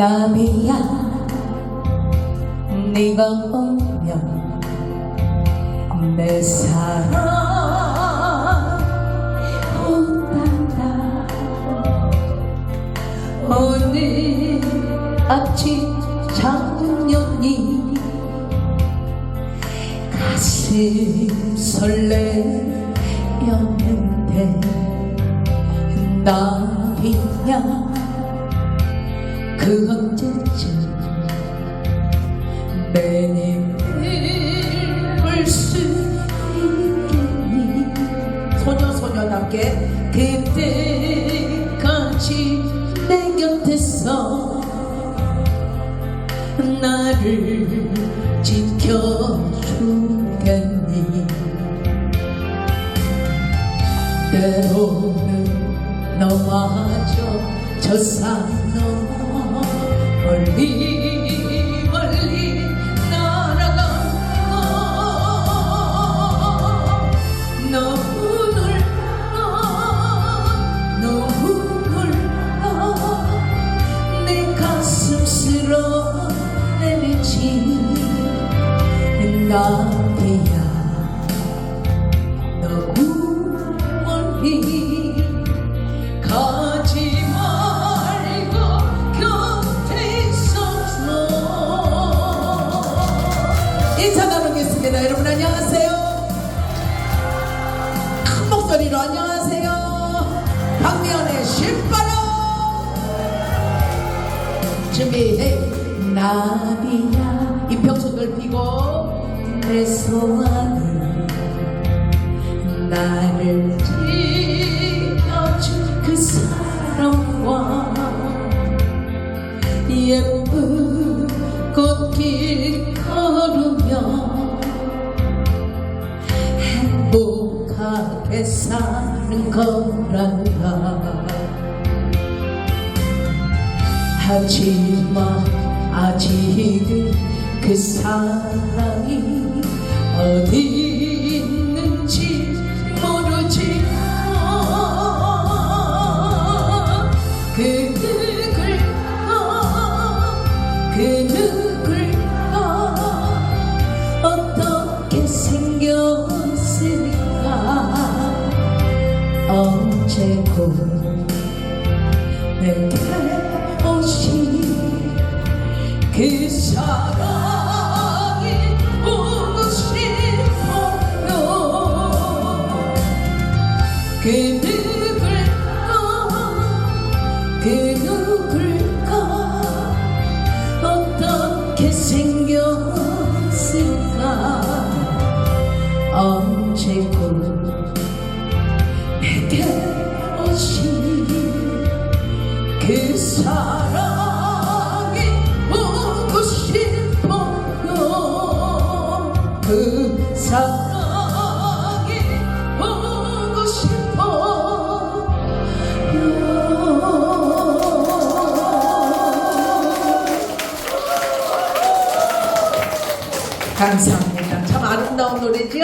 나비야 네가 오면 내 사랑 온단다. 오늘 아침 작년이 가슴 설레였는데 나비야 그 언제쯤 내 입을 볼수 있겠니? 소녀 소녀답게 그때까지 내 곁에서 나를 지켜주겠니? 때로는 너마저 저산 넘어 멀리 멀리 날아 가. 너무 놀라 너무 놀라 내 가슴 쓸어내리지. 나 나누겠습니다. 여러분 안녕하세요. 큰 목소리로 안녕하세요. 박미연의 신바람! 준비해. 나비야. 이평소 넓히고 내 소원은 나를 지켜준 그 사람과 예쁜 꽃길 사는 거란다. 하지만 아직은 그 사랑이 어디 있는지 모르지. 그 누굴까 그 누굴까 어떻게 생겼 언제고 내게 오신 그 사랑이 보고 싶어요? 그 누굴까? 그 사랑이 보고 싶어요? 그 사랑이 보고 싶어요? 감사합니다. 참 아름다운 노래죠